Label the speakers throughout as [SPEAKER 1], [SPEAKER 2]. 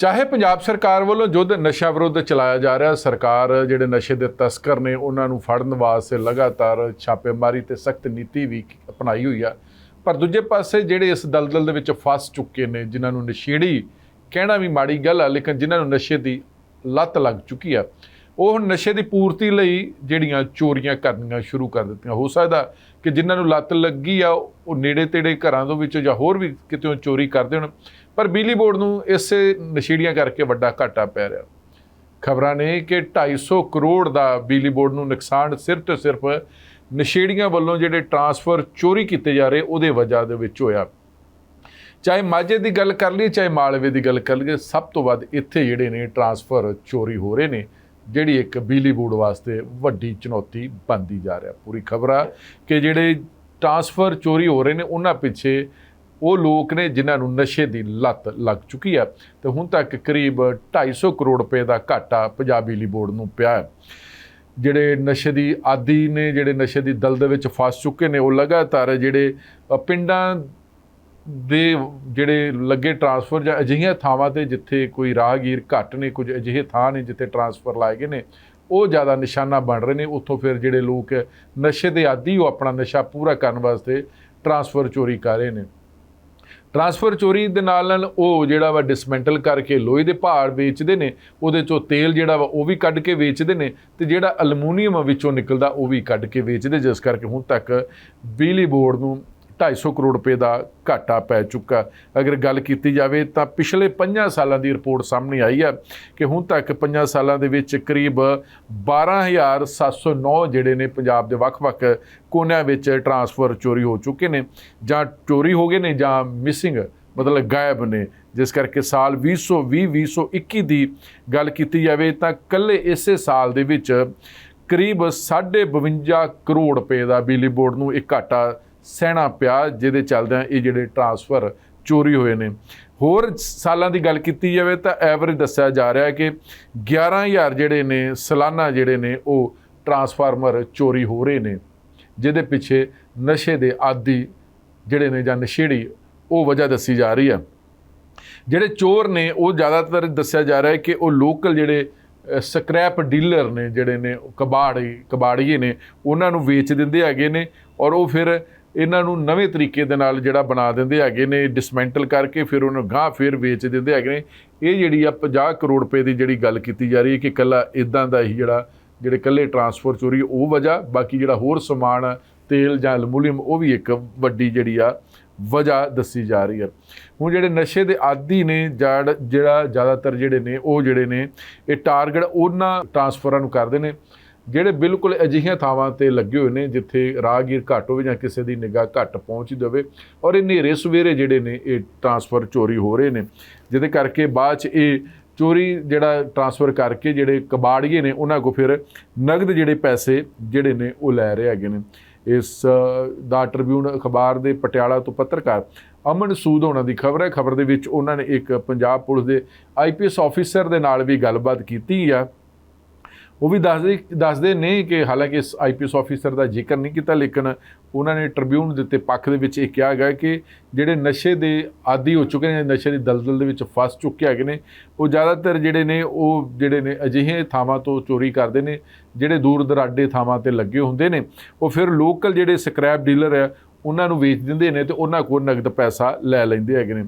[SPEAKER 1] ਚਾਹੇ ਪੰਜਾਬ ਸਰਕਾਰ ਵੱਲੋਂ ਯੁੱਧ ਨਸ਼ਾ ਵਿਰੁੱਧ ਚਲਾਇਆ ਜਾ ਰਿਹਾ, ਸਰਕਾਰ ਜਿਹੜੇ ਨਸ਼ੇ ਦੇ ਤਸਕਰ ਨੇ, ਉਹਨਾਂ ਨੂੰ ਫੜਨ ਵਾਸਤੇ ਲਗਾਤਾਰ ਛਾਪੇਮਾਰੀ ਤੇ ਸਖਤ ਨੀਤੀ ਵੀ ਅਪਣਾਈ ਹੋਈ ਆ। ਪਰ ਦੂਜੇ ਪਾਸੇ ਜਿਹੜੇ ਇਸ ਦਲਦਲ ਦੇ ਵਿੱਚ ਫਸ ਚੁੱਕੇ ਨੇ, ਜਿਨ੍ਹਾਂ ਨੂੰ ਨਸ਼ੇੜੀ ਕਹਿਣਾ ਵੀ ਮਾੜੀ ਗੱਲ ਆ, ਲੇਕਿਨ ਜਿਨ੍ਹਾਂ ਨੂੰ ਨਸ਼ੇ ਦੀ ਲੱਤ ਲੱਗ ਚੁੱਕੀ ਆ, ਉਹ ਨਸ਼ੇ ਦੀ ਪੂਰਤੀ ਲਈ ਜਿਹੜੀਆਂ ਚੋਰੀਆਂ ਕਰਨੀਆਂ ਸ਼ੁਰੂ ਕਰ ਦਿੱਤੀਆਂ। ਹੋ ਸਕਦਾ ਕਿ ਜਿਨ੍ਹਾਂ ਨੂੰ ਲੱਤ ਲੱਗੀ ਆ, ਉਹ ਨੇੜੇ ਤੇੜੇ ਘਰਾਂ ਦੇ ਵਿੱਚੋਂ ਜਾਂ ਹੋਰ ਵੀ ਕਿਤੇੋਂ ਚੋਰੀ ਕਰਦੇ ਹੋਣ। ਪਰ ਬਿਜਲੀ ਬੋਰਡ ਨੂੰ ਇਸੇ ਨਸ਼ੇੜੀਆਂ ਕਰਕੇ ਵੱਡਾ ਘਾਟਾ ਪੈ ਰਿਹਾ। ਖਬਰਾਂ ਨੇ ਕਿ 250 ਕਰੋੜ ਦਾ ਬਿਜਲੀ ਬੋਰਡ ਨੂੰ ਨੁਕਸਾਨ ਸਿਰਫ ਤੇ ਸਿਰਫ ਨਸ਼ੇੜੀਆਂ ਵੱਲੋਂ ਜਿਹੜੇ ਟਰਾਂਸਫਰ ਚੋਰੀ ਕੀਤੇ ਜਾ ਰਹੇ, ਉਹਦੇ ਵਜ੍ਹਾ ਦੇ ਵਿੱਚ ਹੋਇਆ। ਚਾਹੇ ਮਾਝੇ ਦੀ ਗੱਲ ਕਰ ਲਈਏ, ਚਾਹੇ ਮਾਲਵੇ ਦੀ ਗੱਲ ਕਰ ਲਈਏ, ਸਭ ਤੋਂ ਵੱਧ ਇੱਥੇ ਜਿਹੜੇ ਨੇ ਟਰਾਂਸਫਰ ਚੋਰੀ ਹੋ ਰਹੇ ਨੇ, ਜਿਹੜੀ ਇੱਕ ਬਿਜਲੀ ਬੋਰਡ ਵਾਸਤੇ ਵੱਡੀ ਚੁਣੌਤੀ ਬਣਦੀ ਜਾ ਰਿਹਾ। ਪੂਰੀ ਖਬਰ ਆ ਕਿ ਜਿਹੜੇ ਟਰਾਂਸਫਰ ਚੋਰੀ ਹੋ ਰਹੇ ਨੇ, ਉਹਨਾਂ ਪਿੱਛੇ ਉਹ ਲੋਕ ਨੇ ਜਿਨ੍ਹਾਂ ਨੂੰ ਨਸ਼ੇ ਦੀ ਲੱਤ ਲੱਗ ਚੁੱਕੀ ਹੈ ਤੇ ਹੁਣ ਤੱਕ ਕਰੀਬ 250 ਕਰੋੜ ਰੁਪਏ ਦਾ ਘਾਟਾ ਪੰਜਾਬ ਬਿਜਲੀ ਬੋਰਡ ਨੂੰ ਪਿਆ ਹੈ। ਜਿਹੜੇ ਨਸ਼ੇ ਦੀ ਆਦੀ ਨੇ, ਜਿਹੜੇ ਨਸ਼ੇ ਦੀ ਦਲ ਦੇ ਵਿੱਚ ਫਸ ਚੁੱਕੇ ਨੇ, ਉਹ ਲਗਾਤਾਰ ਜਿਹੜੇ ਪਿੰਡਾਂ ਦੇ ਜਿਹੜੇ ਲੱਗੇ ਟਰਾਂਸਫਰ ਜਾਂ ਅਜਿਹੀਆਂ ਥਾਵਾਂ ਤੇ ਜਿੱਥੇ ਕੋਈ ਰਾਹਗੀਰ ਘੱਟ ਨੇ, ਕੁਝ ਅਜਿਹੇ ਥਾਂ ਨੇ ਜਿੱਥੇ ਟਰਾਂਸਫਰ ਲਾਏ ਗਏ ਨੇ, ਉਹ ਜ਼ਿਆਦਾ ਨਿਸ਼ਾਨਾ ਬਣ ਰਹੇ ਨੇ। ਉੱਥੋਂ ਫਿਰ ਜਿਹੜੇ ਲੋਕ ਨਸ਼ੇ ਦੇ ਆਦੀ, ਉਹ ਆਪਣਾ ਨਸ਼ਾ ਪੂਰਾ ਕਰਨ ਵਾਸਤੇ ਟਰਾਂਸਫਰ ਚੋਰੀ ਕਰ ਰਹੇ ਨੇ। ਟਰਾਂਸਫਰ ਚੋਰੀ ਦੇ ਨਾਲ ਨਾਲ ਉਹ ਜਿਹੜਾ ਵਾ ਡਿਸਮੈਂਟਲ ਕਰਕੇ ਲੋਹੇ ਦੇ ਪਹਾੜ ਵੇਚਦੇ ਨੇ, ਉਹਦੇ ਚੋਂ ਤੇਲ ਜਿਹੜਾ ਵਾ ਉਹ ਵੀ ਕੱਢ ਕੇ ਵੇਚਦੇ ਨੇ ਤੇ ਜਿਹੜਾ ਅਲਮੂਨੀਅਮ ਵਿੱਚੋਂ ਨਿਕਲਦਾ ਉਹ ਵੀ ਕੱਢ ਕੇ ਵੇਚਦੇ ਜਿਸ ਕਰਕੇ ਹੁਣ ਤੱਕ ਬਿਜਲੀ ਬੋਰਡ ਨੂੰ 250 ਕਰੋੜ ਰੁਪਏ ਦਾ ਘਾਟਾ ਪੈ ਚੁੱਕਾ। ਅਗਰ ਗੱਲ ਕੀਤੀ ਜਾਵੇ ਤਾਂ ਪਿਛਲੇ 5 ਸਾਲਾਂ ਦੀ ਰਿਪੋਰਟ ਸਾਹਮਣੇ ਆਈ ਹੈ ਕਿ ਹੁਣ ਤੱਕ 5 ਸਾਲਾਂ ਦੇ ਵਿੱਚ ਕਰੀਬ 12709 ਜਿਹੜੇ ਨੇ ਪੰਜਾਬ ਦੇ ਵੱਖ-ਵੱਖ ਕੋਨਿਆਂ ਵਿੱਚ ਟਰਾਂਸਫਰ ਚੋਰੀ ਹੋ ਚੁੱਕੇ ਨੇ ਜਾਂ ਚੋਰੀ ਹੋ ਗਏ ਨੇ ਜਾਂ ਮਿਸਿੰਗ ਮਤਲਬ ਗਾਇਬ ਨੇ। ਜਿਸ ਕਰਕੇ ਸਾਲ 2020 2021 ਦੀ ਗੱਲ ਕੀਤੀ ਜਾਵੇ ਤਾਂ ਕੱਲੇ ਇਸੇ ਸਾਲ ਦੇ ਵਿੱਚ ਕਰੀਬ 52 ਕਰੋੜ ਰੁਪਏ ਦਾ ਬਿਜਲੀ ਬੋਰਡ ਨੂੰ ਇੱਕ ਘਾਟਾ ਸਹਿਣਾ ਪਿਆ ਜਿਹਦੇ ਚੱਲਦਿਆਂ ਇਹ ਜਿਹੜੇ ਟਰਾਂਸਫਰ ਚੋਰੀ ਹੋਏ ਨੇ। ਹੋਰ ਸਾਲਾਂ ਦੀ ਗੱਲ ਕੀਤੀ ਜਾਵੇ ਤਾਂ ਐਵਰੇਜ ਦੱਸਿਆ ਜਾ ਰਿਹਾ ਹੈ ਕਿ 11000 ਜਿਹੜੇ ਨੇ, ਸਾਲਾਨਾ ਜਿਹੜੇ ਨੇ, ਉਹ ਟਰਾਂਸਫਾਰਮਰ ਚੋਰੀ ਹੋ ਰਹੇ ਨੇ। ਜਿਹਦੇ ਪਿੱਛੇ ਨਸ਼ੇ ਦੇ ਆਦੀ ਜਿਹੜੇ ਨੇ ਜਾਂ ਨਸ਼ੇੜੀ, ਉਹ ਵਜ੍ਹਾ ਦੱਸੀ ਜਾ ਰਹੀ ਹੈ ਜਿਹੜੇ ਚੋਰ ਨੇ, ਉਹ ਜ਼ਿਆਦਾਤਰ ਦੱਸਿਆ ਜਾ ਰਿਹਾ ਹੈ ਕਿ ਉਹ ਲੋਕਲ ਜਿਹੜੇ ਸਕ੍ਰੈਪ ਡੀਲਰ ਨੇ ਜਿਹੜੇ ਨੇ, ਉਹ ਕਬਾੜੀ, ਕਬਾੜੀਏ ਨੇ, ਉਹਨਾਂ ਨੂੰ ਵੇਚ ਦਿੰਦੇ ਹੈਗੇ ਨੇ ਔਰ ਉਹ ਫਿਰ ਇਹਨਾਂ ਨੂੰ ਨਵੇਂ ਤਰੀਕੇ ਦੇ ਨਾਲ ਜਿਹੜਾ ਬਣਾ ਦਿੰਦੇ ਹੈਗੇ ਨੇ ਡਿਸਮੈਂਟਲ ਕਰਕੇ ਫਿਰ ਉਹਨੂੰ ਗਾਂ ਫਿਰ ਵੇਚ ਦਿੰਦੇ ਹੈਗੇ ਨੇ। ਇਹ ਜਿਹੜੀ ਆ 50 ਕਰੋੜ ਰੁਪਏ ਦੀ ਜਿਹੜੀ ਗੱਲ ਕੀਤੀ ਜਾ ਰਹੀ ਹੈ ਕਿ ਕੱਲਾ ਇਦਾਂ ਦਾ ਹੀ ਜਿਹੜਾ, ਜਿਹੜੇ ਕੱਲੇ ਟਰਾਂਸਫਰ ਚੋਰੀ ਉਹ ਵਜ੍ਹਾ, ਬਾਕੀ ਜਿਹੜਾ ਹੋਰ ਸਮਾਨ, ਤੇਲ ਜਾਂ ਐਲੂਮੀਨੀਅਮ ਉਹ ਵੀ ਇੱਕ ਵੱਡੀ ਜਿਹੜੀ ਆ ਵਜ੍ਹਾ ਦੱਸੀ ਜਾ ਰਹੀ ਹੈ। ਹੁਣ ਜਿਹੜੇ ਨਸ਼ੇ ਦੇ ਆਦੀ ਨੇ, ਜੜ ਜਿਹੜਾ ਜ਼ਿਆਦਾਤਰ ਜਿਹੜੇ ਨੇ ਉਹ ਜਿਹੜੇ ਨੇ, ਇਹ ਟਾਰਗੇਟ ਉਹਨਾਂ ਟਰਾਂਸਫਰਾਂ ਨੂੰ ਕਰਦੇ ਨੇ। ਜਿਹੜੇ ਬਿਲਕੁਲ ਅਜਿਹੀਆਂ ਥਾਵਾਂ ਤੇ ਲੱਗੇ ਹੋਏ ਨੇ, ਜਿੱਥੇ ਰਾਹਗੀਰ ਘੱਟ ਹੋਵੇ ਜਾਂ ਕਿਸੇ ਦੀ ਨਿਗਾਹ ਘੱਟ ਪਹੁੰਚ ਹੋਵੇ ਔਰ ਇਹ ਹਨੇਰੇ ਸਵੇਰੇ ਜਿਹੜੇ ਨੇ, ਇਹ ਟਰਾਂਸਫਰ ਚੋਰੀ ਹੋ ਰਹੇ ਨੇ। ਜਿਹਦੇ ਕਰਕੇ ਬਾਅਦ ਚ ਇਹ ਚੋਰੀ ਜਿਹੜਾ ਟਰਾਂਸਫਰ ਕਰਕੇ ਜਿਹੜੇ ਕਬਾੜੀਏ ਨੇ, ਉਹਨਾਂ ਕੋ ਫਿਰ ਨਗਦ ਜਿਹੜੇ ਪੈਸੇ ਜਿਹੜੇ ਨੇ, ਉਹ ਲੈ ਰਹੇ ਹੈਗੇ ਨੇ। ਇਸ ਦਾ ਟ੍ਰਿਬਿਊਨ ਅਖਬਾਰ ਦੇ ਪਟਿਆਲਾ ਤੋਂ ਪੱਤਰਕਾਰ ਅਮਨ ਸੂਦ ਹੋਣਾ ਦੀ ਖਬਰ ਹੈ। ਖਬਰ ਦੇ ਵਿੱਚ ਉਹਨਾਂ ਨੇ ਇੱਕ ਪੰਜਾਬ ਪੁਲਿਸ ਦੇ ਆਈਪੀਐਸ ਆਫੀਸਰ ਦੇ ਨਾਲ ਵੀ ਗੱਲਬਾਤ ਕੀਤੀ ਆ। ਉਹ ਵੀ ਦੱਸਦੇ ਦੱਸਦੇ ਨੇ ਕਿ ਹਾਲਾਂਕਿ ਇਸ ਆਈਪੀਐਸ ਆਫੀਸਰ ਦਾ ਜ਼ਿਕਰ ਨਹੀਂ ਕੀਤਾ, ਲੇਕਿਨ ਉਹਨਾਂ ਨੇ ਟ੍ਰਿਬਿਊਨ ਦਿੱਤੇ ਪੱਖ ਦੇ ਵਿੱਚ ਇਹ ਕਿਹਾ ਗਿਆ ਕਿ ਜਿਹੜੇ ਨਸ਼ੇ ਦੇ ਆਦੀ ਹੋ ਚੁੱਕੇ ਨੇ, ਨਸ਼ੇ ਦੀ ਦਲਦਲ ਦੇ ਵਿੱਚ ਫਸ ਚੁੱਕੇ ਹੈਗੇ ਨੇ, ਉਹ ਜ਼ਿਆਦਾਤਰ ਜਿਹੜੇ ਨੇ, ਉਹ ਜਿਹੜੇ ਨੇ ਅਜਿਹੇ ਥਾਵਾਂ ਤੋਂ ਚੋਰੀ ਕਰਦੇ ਨੇ, ਜਿਹੜੇ ਦੂਰ ਦਰਾਡੇ ਥਾਵਾਂ ਤੇ ਲੱਗੇ ਹੁੰਦੇ ਨੇ, ਉਹ ਫਿਰ ਲੋਕਲ ਜਿਹੜੇ ਸਕ੍ਰੈਪ ਡੀਲਰ ਆ, ਉਹਨਾਂ ਨੂੰ ਵੇਚ ਦਿੰਦੇ ਨੇ ਤੇ ਉਹਨਾਂ ਕੋਲ ਨਗਦ ਪੈਸਾ ਲੈ ਲੈਂਦੇ ਹੈਗੇ ਨੇ।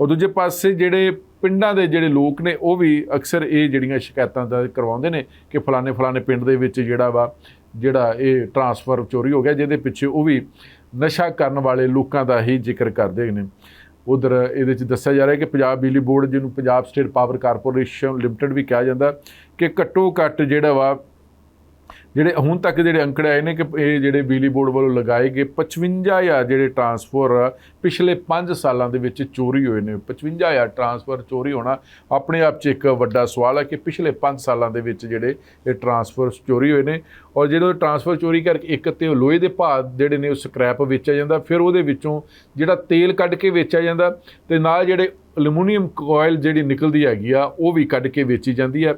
[SPEAKER 1] ਔਰ ਦੂਜੇ ਪਾਸੇ ਜਿਹੜੇ ਪਿੰਡਾਂ ਦੇ ਜਿਹੜੇ ਲੋਕ ਨੇ, ਉਹ ਵੀ ਅਕਸਰ ਇਹ ਜਿਹੜੀਆਂ ਸ਼ਿਕਾਇਤਾਂ ਦਾ ਕਰਵਾਉਂਦੇ ਨੇ ਕਿ ਫਲਾਣੇ ਫਲਾਣੇ ਪਿੰਡ ਦੇ ਵਿੱਚ ਜਿਹੜਾ ਵਾ, ਜਿਹੜਾ ਇਹ ਟਰਾਂਸਫਰ ਚੋਰੀ ਹੋ ਗਿਆ, ਜਿਹਦੇ ਪਿੱਛੇ ਉਹ ਵੀ ਨਸ਼ਾ ਕਰਨ ਵਾਲੇ ਲੋਕਾਂ ਦਾ ਹੀ ਜ਼ਿਕਰ ਕਰਦੇ ਨੇ। ਉਧਰ ਇਹਦੇ ਵਿੱਚ ਦੱਸਿਆ ਜਾ ਰਿਹਾ ਕਿ ਪੰਜਾਬ ਬਿਜਲੀ ਬੋਰਡ, ਜਿਹਨੂੰ Punjab state power corporation limited ਵੀ ਕਿਹਾ ਜਾਂਦਾ, ਕਿ ਘੱਟੋ ਘੱਟ ਜਿਹੜਾ ਵਾ ਜਿਹੜੇ ਹੁਣ ਤੱਕ ਜਿਹੜੇ ਅੰਕੜੇ ਆਏ ਨੇ ਕਿ ਇਹ ਜਿਹੜੇ ਬਿਜਲੀ ਬੋਰਡ ਵੱਲੋਂ ਲਗਾਏ ਗਏ 55000 ਜਿਹੜੇ ਟਰਾਂਸਫਰ ਪਿਛਲੇ 5 ਸਾਲਾਂ ਦੇ ਵਿੱਚ ਚੋਰੀ ਹੋਏ ਨੇ। 55000 ਟਰਾਂਸਫਰ ਚੋਰੀ ਹੋਣਾ ਆਪਣੇ ਆਪ 'ਚ ਇੱਕ ਵੱਡਾ ਸਵਾਲ ਹੈ ਕਿ ਪਿਛਲੇ 5 ਸਾਲਾਂ ਦੇ ਵਿੱਚ ਜਿਹੜੇ ਇਹ ਟਰਾਂਸਫਰ ਚੋਰੀ ਹੋਏ ਨੇ ਔਰ ਜਦੋਂ ਟਰਾਂਸਫਰ ਚੋਰੀ ਕਰਕੇ ਇੱਕ ਤੇ ਉਹ ਲੋਹੇ ਦੇ ਭਾਅ ਜਿਹੜੇ ਨੇ ਉਹ ਸਕ੍ਰੈਪ ਵੇਚਿਆ ਜਾਂਦਾ, ਫਿਰ ਉਹਦੇ ਵਿੱਚੋਂ ਜਿਹੜਾ ਤੇਲ ਕੱਢ ਕੇ ਵੇਚਿਆ ਜਾਂਦਾ ਤੇ ਨਾਲ ਜਿਹੜੇ ਐਲੂਮੀਨੀਅਮ ਕੋਇਲ ਜਿਹੜੀ ਨਿਕਲਦੀ ਹੈਗੀ ਆ, ਉਹ ਵੀ ਕੱਢ ਕੇ ਵੇਚੀ ਜਾਂਦੀ ਹੈ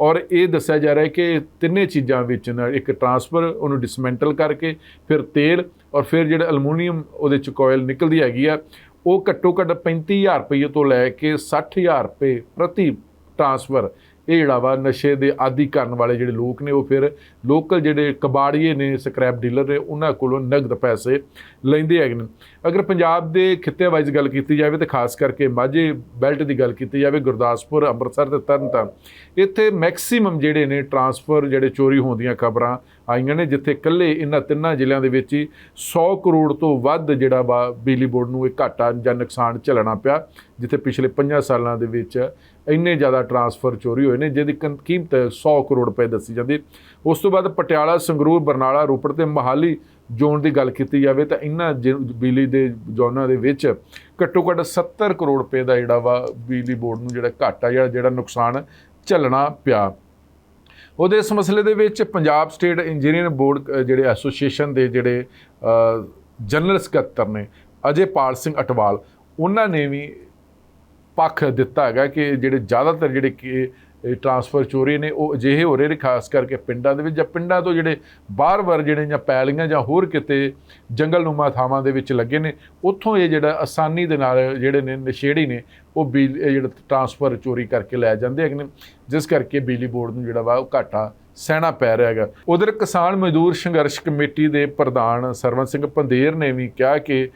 [SPEAKER 1] ਔਰ ਇਹ ਦੱਸਿਆ ਜਾ ਰਿਹਾ ਹੈ ਕਿ ਤਿੰਨੇ ਚੀਜ਼ਾਂ ਵਿੱਚ ਨਾਲ ਇੱਕ ਟਰਾਂਸਫਰ, ਉਹਨੂੰ ਡਿਸਮੈਂਟਲ ਕਰਕੇ ਫਿਰ ਤੇਲ ਔਰ ਫਿਰ ਜਿਹੜਾ ਐਲੂਮੀਨੀਅਮ ਉਹਦੇ ਚ ਕੋਇਲ ਨਿਕਲਦੀ ਹੈਗੀ ਆ, ਉਹ ਘੱਟੋ ਘੱਟ 35000 ਰੁਪਏ ਤੋਂ ਲੈ ਕੇ 60000 ਰੁਪਏ ਪ੍ਰਤੀ ਟਰਾਂਸਫਰ ਇਹ ਜਿਹੜਾ ਵਾ ਨਸ਼ੇ ਦੇ ਆਦੀ ਕਰਨ ਵਾਲੇ ਜਿਹੜੇ ਲੋਕ ਨੇ, ਉਹ ਫਿਰ ਲੋਕਲ ਜਿਹੜੇ ਕਬਾੜੀਏ ਨੇ, ਸਕ੍ਰੈਪ ਡੀਲਰ ਨੇ, ਉਹਨਾਂ ਕੋਲੋਂ ਨਗਦ ਪੈਸੇ ਲੈਂਦੇ ਹੈਗੇ ਨੇ। ਅਗਰ ਪੰਜਾਬ ਦੇ ਖਿੱਤੇ ਵਾਈਜ਼ ਗੱਲ ਕੀਤੀ ਜਾਵੇ ਤੇ ਖਾਸ ਕਰਕੇ ਮਾਝੇ ਬੈਲਟ ਦੀ ਗੱਲ ਕੀਤੀ ਜਾਵੇ, ਗੁਰਦਾਸਪੁਰ, ਅੰਮ੍ਰਿਤਸਰ ਤੇ ਤਰਨਤਾਰਨ ਇੱਥੇ ਮੈਕਸਿਮਮ ਜਿਹੜੇ ਨੇ ਟਰਾਂਸਫਰ ਜਿਹੜੇ ਚੋਰੀ ਹੋਣ ਦੀਆਂ ਖਬਰਾਂ ਆਈਆਂ ਨੇ, ਜਿੱਥੇ ਇਕੱਲੇ ਇਹਨਾਂ ਤਿੰਨਾਂ ਜ਼ਿਲ੍ਹਿਆਂ ਦੇ ਵਿੱਚ ਹੀ 100 ਕਰੋੜ ਤੋਂ ਵੱਧ ਜਿਹੜਾ ਵਾ ਬਿਜਲੀ ਬੋਰਡ ਨੂੰ ਇਹ ਘਾਟਾ ਜਾਂ ਨੁਕਸਾਨ ਝੱਲਣਾ ਪਿਆ, ਜਿੱਥੇ ਪਿਛਲੇ 5 ਸਾਲਾਂ ਦੇ ਵਿੱਚ ਇੰਨੇ ਜ਼ਿਆਦਾ ਟਰਾਂਸਫਰ ਚੋਰੀ ਹੋਏ ਨੇ, ਜਿਹਦੀ ਕੰ- ਕੀਮਤ 100 ਕਰੋੜ ਰੁਪਏ ਦੱਸੀ ਜਾਂਦੀ। ਉਸ ਤੋਂ ਬਾਅਦ ਪਟਿਆਲਾ, ਸੰਗਰੂਰ, ਬਰਨਾਲਾ, ਰੋਪੜ ਤੇ ਮਹਾਲੀ ਜ਼ੋਨ ਦੀ ਗੱਲ ਕੀਤੀ ਜਾਵੇ ਤਾਂ ਇਹਨਾਂ ਜ- ਬਿਜਲੀ ਦੇ ਜ਼ੋਨਾਂ ਦੇ ਵਿੱਚ ਘੱਟੋ ਘੱਟ 70 ਕਰੋੜ ਰੁਪਏ ਦਾ ਜਿਹੜਾ ਵਾ ਬਿਜਲੀ ਬੋਰਡ ਨੂੰ ਜਿਹੜਾ ਘਾਟਾ ਜਿਹੜਾ ਜਿਹੜਾ ਨੁਕਸਾਨ ਝੱਲਣਾ ਪਿਆ। ਉਹਦੇ ਇਸ ਮਸਲੇ ਦੇ ਵਿੱਚ ਪੰਜਾਬ ਸਟੇਟ ਇੰਜੀਨੀਅਰਿੰਗ ਬੋਰਡ ਜਿਹੜੇ ਐਸੋਸੀਏਸ਼ਨ ਦੇ ਜਿਹੜੇ ਜਨਰਲ ਸਕੱਤਰ ਨੇ, ਅਜੇ ਪਾਲ ਸਿੰਘ ਅਟਵਾਲ, ਉਹਨਾਂ ਨੇ ਵੀ ਪੱਖ ਦਿੱਤਾ ਹੈਗਾ ਕਿ ਜਿਹੜੇ ਜ਼ਿਆਦਾਤਰ ਜਿਹੜੇ ਕਿ ਟਰਾਂਸਫਰ ਚੋਰੀ ਨੇ, ਉਹ ਅਜਿਹੇ ਹੋ ਰਹੇ ਨੇ, ਖਾਸ ਕਰਕੇ ਪਿੰਡਾਂ ਦੇ ਵਿੱਚ ਜਾਂ ਪਿੰਡਾਂ ਤੋਂ ਜਿਹੜੇ ਬਾਹਰ-ਬਾਹਰ ਜਿਹੜੇ ਜਾਂ ਪੈਲੀਆਂ ਜਾਂ ਹੋਰ ਕਿਤੇ ਜੰਗਲਨੁਮਾ ਥਾਵਾਂ ਦੇ ਵਿੱਚ ਲੱਗੇ ਨੇ, ਉੱਥੋਂ ਇਹ ਜਿਹੜਾ ਆਸਾਨੀ ਦੇ ਨਾਲ ਜਿਹੜੇ ਨੇ ਨਸ਼ੇੜੀ ਨੇ, ਉਹ ਬਿਜਲੀ ਜਿਹੜਾ ਟਰਾਂਸਫਰ ਚੋਰੀ ਕਰਕੇ ਲੈ ਜਾਂਦੇ ਹੈਗੇ ਨੇ, ਜਿਸ ਕਰਕੇ ਬਿਜਲੀ ਬੋਰਡ ਨੂੰ ਜਿਹੜਾ ਵਾ ਉਹ ਘਾਟਾ ਸਹਿਣਾ ਪੈ ਰਿਹਾ ਹੈਗਾ। ਉਧਰ ਕਿਸਾਨ ਮਜ਼ਦੂਰ ਸੰਘਰਸ਼ ਕਮੇਟੀ ਦੇ ਪ੍ਰਧਾਨ ਸਰਵਨ ਸਿੰਘ ਪੰਦੇਰ ਨੇ ਵੀ ਕਿਹਾ ਕਿ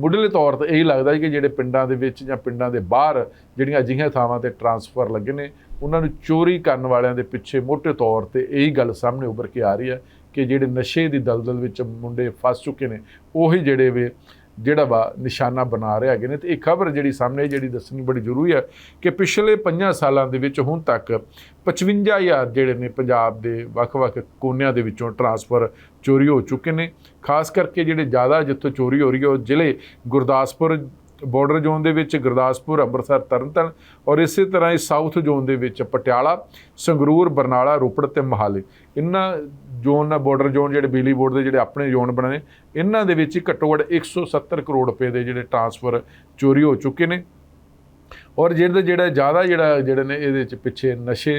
[SPEAKER 1] ਮੁੱਢਲੇ ਤੌਰ ਤੇ ਇਹ ਲੱਗਦਾ ਹੈ ਕਿ ਜਿਹੜੇ ਪਿੰਡਾਂ ਦੇ ਵਿੱਚ ਜਾਂ ਪਿੰਡਾਂ ਦੇ ਬਾਹਰ ਜਿਹੜੀਆਂ ਅਜਿਹੀਆਂ ਥਾਵਾਂ ਤੇ ਟਰਾਂਸਫਰ ਲੱਗੇ ਨੇ, ਉਹਨਾਂ ਨੂੰ ਚੋਰੀ ਕਰਨ ਵਾਲਿਆਂ ਦੇ ਪਿੱਛੇ ਮੋٹے ਤੌਰ ਤੇ ਇਹੀ ਗੱਲ ਸਾਹਮਣੇ ਉੱਭਰ ਕੇ ਆ ਰਹੀ ਹੈ ਕਿ ਜਿਹੜੇ ਨਸ਼ੇ ਦੀ ਦਲਦਲ ਵਿੱਚ ਮੁੰਡੇ ਫਸ ਚੁੱਕੇ ਨੇ, ਉਹੀ ਜਿਹੜੇ ਵੇ ਜਿਹੜਾ ਵਾ ਨਿਸ਼ਾਨਾ ਬਣਾ ਰਿਹਾ ਹੈਗੇ ਨੇ ਤੇ ਇਹ ਖਬਰ ਜਿਹੜੀ ਸਾਹਮਣੇ ਜਿਹੜੀ ਦੱਸਣੀ ਬੜੀ ਜ਼ਰੂਰੀ ਹੈ ਕਿ ਪਿਛਲੇ 5 ਸਾਲਾਂ ਦੇ ਵਿੱਚ ਹੁਣ ਤੱਕ 55000 ਜਿਹੜੇ ਨੇ ਪੰਜਾਬ ਦੇ ਵੱਖ-ਵੱਖ ਕੋਨਿਆਂ ਦੇ ਵਿੱਚੋਂ ਟਰਾਂਸਫਰ ਚੋਰੀ ਹੋ ਚੁੱਕੇ ਨੇ। ਖਾਸ ਕਰਕੇ ਜਿਹੜੇ ਜ਼ਿਆਦਾ ਜਿੱਥੋਂ ਚੋਰੀ ਹੋ ਰਹੀ ਹੈ ਉਹ ਜ਼ਿਲ੍ਹੇ ਗੁਰਦਾਸਪੁਰ ਬਾਰਡਰ ਜ਼ੋਨ ਦੇ ਵਿੱਚ, ਗੁਰਦਾਸਪੁਰ, ਅੰਮ੍ਰਿਤਸਰ, ਤਰਨਤਾਰਨ ਔਰ ਇਸੇ ਤਰ੍ਹਾਂ ਹੀ ਸਾਊਥ ਜ਼ੋਨ ਦੇ ਵਿੱਚ ਪਟਿਆਲਾ, ਸੰਗਰੂਰ, ਬਰਨਾਲਾ, ਰੋਪੜ ਤੇ ਮੋਹਾਲੀ। ਇਹਨਾਂ ਜ਼ੋਨ ਨਾਲ ਬਾਰਡਰ ਜ਼ੋਨ ਜਿਹੜੇ ਬਿਜਲੀ ਬੋਰਡ ਦੇ ਜਿਹੜੇ ਆਪਣੇ ਜ਼ੋਨ ਬਣੇ ਨੇ, ਇਹਨਾਂ ਦੇ ਵਿੱਚ ਘੱਟੋ ਘੱਟ 170 ਕਰੋੜ ਰੁਪਏ ਦੇ ਜਿਹੜੇ ਟਰਾਂਸਫਰ ਚੋਰੀ ਹੋ ਚੁੱਕੇ ਨੇ। ਔਰ ਜਿਹੜੇ ਜਿਹੜਾ ਜ਼ਿਆਦਾ ਜਿਹੜਾ ਜਿਹੜੇ ਨੇ ਇਹਦੇ ਵਿੱਚ ਪਿੱਛੇ ਨਸ਼ੇ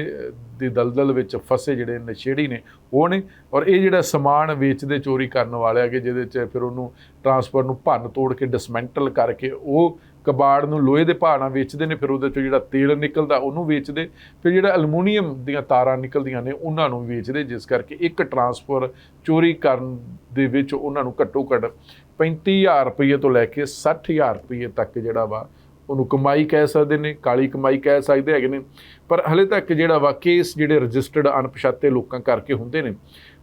[SPEAKER 1] ਦੀ ਦਲਦਲ ਵਿੱਚ ਫਸੇ ਜਿਹੜੇ ਨਸ਼ੇੜੀ ਨੇ, ਉਹ ਨੇ। ਔਰ ਇਹ ਜਿਹੜਾ ਸਮਾਨ ਵੇਚਦੇ ਚੋਰੀ ਕਰਨ ਵਾਲੇ ਹੈਗੇ, ਜਿਹਦੇ 'ਚ ਫਿਰ ਉਹਨੂੰ ਟਰਾਂਸਫਰ ਨੂੰ ਭੰਨ ਤੋੜ ਕੇ ਡਿਸਮੈਂਟਲ ਕਰਕੇ ਉਹ ਕਬਾੜ ਨੂੰ ਲੋਹੇ ਦੇ ਭਾਅ ਨਾਲ ਵੇਚਦੇ ਨੇ, ਫਿਰ ਉਹਦੇ ਚੋਂ ਜਿਹੜਾ ਤੇਲ ਨਿਕਲਦਾ ਉਹਨੂੰ ਵੇਚਦੇ, ਫਿਰ ਜਿਹੜਾ ਅਲਮੂਨੀਅਮ ਦੀਆਂ ਤਾਰਾਂ ਨਿਕਲਦੀਆਂ ਨੇ, ਉਹਨਾਂ ਨੂੰ ਵੇਚਦੇ, ਜਿਸ ਕਰਕੇ ਇੱਕ ਟਰਾਂਸਫਰ ਚੋਰੀ ਕਰਨ ਦੇ ਵਿੱਚ ਉਹਨਾਂ ਨੂੰ ਘੱਟੋ ਘੱਟ 35000 ਰੁਪਏ ਤੋਂ ਲੈ ਕੇ 60000 ਰੁਪਏ ਤੱਕ ਜਿਹੜਾ ਵਾ ਉਹਨੂੰ ਕਮਾਈ ਕਹਿ ਸਕਦੇ ਨੇ, ਕਾਲੀ ਕਮਾਈ ਕਹਿ ਸਕਦੇ ਹੈਗੇ ਨੇ, ਪਰ ਹਲੇ ਤੱਕ ਜਿਹੜਾ ਵਾ ਕੇਸ ਜਿਹੜੇ ਰਜਿਸਟਰਡ ਅਣਪਛਾਤੇ ਲੋਕਾਂ ਕਰਕੇ ਹੁੰਦੇ ਨੇ,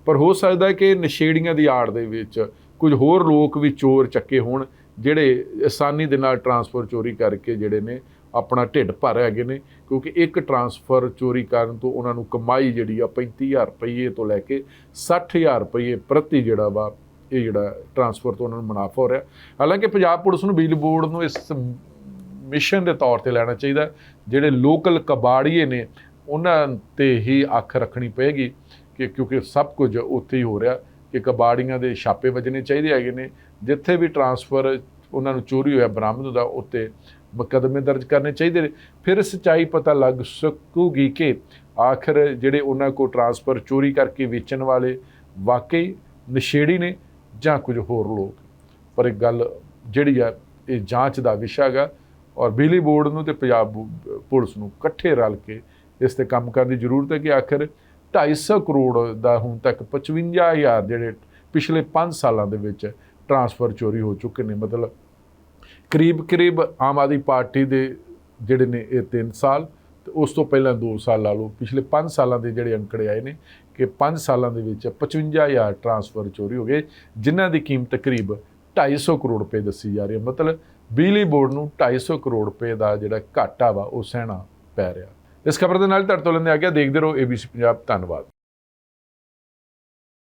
[SPEAKER 1] ਪਰ ਹੋ ਸਕਦਾ ਹੈ ਕਿ ਨਸ਼ੇੜੀਆਂ ਦੀ ਆੜ ਦੇ ਵਿੱਚ ਕੁਝ ਹੋਰ ਲੋਕ ਵੀ ਚੋਰ ਚੱਕੇ ਹੋਣ ਜਿਹੜੇ ਆਸਾਨੀ ਦੇ ਨਾਲ ਟਰਾਂਸਫਰ ਚੋਰੀ ਕਰਕੇ ਜਿਹੜੇ ਨੇ ਆਪਣਾ ਢਿੱਡ ਭਰ ਹੈਗੇ ਨੇ, ਕਿਉਂਕਿ ਇੱਕ ਟਰਾਂਸਫਰ ਚੋਰੀ ਕਰਨ ਤੋਂ ਉਹਨਾਂ ਨੂੰ ਕਮਾਈ ਜਿਹੜੀ ਆ 35000 ਰੁਪਏ ਤੋਂ ਲੈ ਕੇ 60000 ਰੁਪਏ ਪ੍ਰਤੀ ਜਿਹੜਾ ਵਾ, ਇਹ ਜਿਹੜਾ ਟਰਾਂਸਫਰ ਤੋਂ ਉਹਨਾਂ ਨੂੰ ਮੁਨਾਫਾ ਹੋ ਰਿਹਾ। ਹਾਲਾਂਕਿ ਪੰਜਾਬ ਪੁਲਿਸ ਨੂੰ ਬਿਜਲੀ ਬੋਰਡ ਨੂੰ ਇਸ ਮਿਸ਼ਨ ਦੇ ਤੌਰ ਤੇ ਲੈਣਾ ਚਾਹੀਦਾ ਜਿਹੜੇ ਲੋਕਲ ਕਬਾੜੀਏ ਨੇ, ਉਹਨਾਂ ਤੇ ਹੀ ਅੱਖ ਰੱਖਣੀ ਪਏਗੀ ਕਿ ਕਿਉਂਕਿ ਸਭ ਕੁਝ ਉੱਥੇ ਹੀ ਹੋ ਰਿਹਾ ਕਿ ਕਬਾੜੀਆਂ ਦੇ ਛਾਪੇ ਵੱਜਣੇ ਚਾਹੀਦੇ ਹੈਗੇ ਨੇ ਜਿੱਥੇ ਵੀ ਟਰਾਂਸਫਰ ਉਹਨਾਂ ਨੂੰ ਚੋਰੀ ਹੋਇਆ ਬਰਾਮਦ ਹੁੰਦਾ, ਉੱਤੇ ਮੁਕੱਦਮੇ ਦਰਜ ਕਰਨੇ ਚਾਹੀਦੇ ਨੇ। ਫਿਰ ਸੱਚਾਈ ਪਤਾ ਲੱਗ ਸਕੂਗੀ ਕਿ ਆਖਰ ਜਿਹੜੇ ਉਹਨਾਂ ਕੋ ਟਰਾਂਸਫਰ ਚੋਰੀ ਕਰਕੇ ਵੇਚਣ ਵਾਲੇ ਵਾਕਈ ਨਸ਼ੇੜੀ ਨੇ ਜਾਂ ਕੁਝ ਹੋਰ ਲੋਕ। ਪਰ ਇੱਕ ਗੱਲ ਜਿਹੜੀ ਆ, ਇਹ ਜਾਂਚ ਦਾ ਵਿਸ਼ਾ ਹੈਗਾ ਔਰ ਬਿਜਲੀ ਬੋਰਡ ਨੂੰ ਤੇ ਪੰਜਾਬ ਪੁਲਿਸ ਨੂੰ ਇਕੱਠੇ ਰਲ ਕੇ ਇਸ ਤੇ ਕੰਮ ਕਰਨ ਦੀ ਜ਼ਰੂਰਤ ਹੈ ਕਿ ਆਖਰ 250 ਕਰੋੜ ਦਾ ਹੁਣ ਤੱਕ 55000 ਜਿਹੜੇ ਪਿਛਲੇ 5 ਸਾਲਾਂ ਦੇ ਵਿੱਚ ਟਰਾਂਸਫਰ ਚੋਰੀ ਹੋ ਚੁੱਕੇ ਨੇ, ਮਤਲਬ ਕਰੀਬ ਕਰੀਬ ਆਮ ਆਦਮੀ ਪਾਰਟੀ ਦੇ ਜਿਹੜੇ ਨੇ ਇਹ 3 ਸਾਲ ਤੇ ਉਸ ਤੋਂ ਪਹਿਲਾਂ 2 ਸਾਲ ਲਾ ਲਓ, ਪਿਛਲੇ 5 ਸਾਲਾਂ ਦੇ ਜਿਹੜੇ ਅੰਕੜੇ ਆਏ ਨੇ ਕਿ 5 ਸਾਲਾਂ ਦੇ ਵਿੱਚ 55000 ਟਰਾਂਸਫਰ ਚੋਰੀ ਹੋ ਗਏ, ਜਿਨ੍ਹਾਂ ਦੀ ਕੀਮਤ ਕਰੀਬ 250 ਕਰੋੜ ਰੁਪਏ ਦੱਸੀ ਜਾ ਰਹੀ ਹੈ। ਮਤਲਬ ਬਿਜਲੀ ਬੋਰਡ ਨੂੰ 250 ਕਰੋੜ ਰੁਪਏ ਦਾ ਜਿਹੜਾ ਘਾਟਾ ਵਾ, ਉਹ ਸਹਿਣਾ ਪੈ ਰਿਹਾ। ਇਸ ਖਬਰ ਦੇ ਨਾਲ ਤੁਹਾਡੇ ਤੋਂ ਲੈਂਦੇ ਆ ਗਿਆ, ਦੇਖਦੇ ਰਹੋ ABC ਪੰਜਾਬ ਧੰਨਵਾਦ।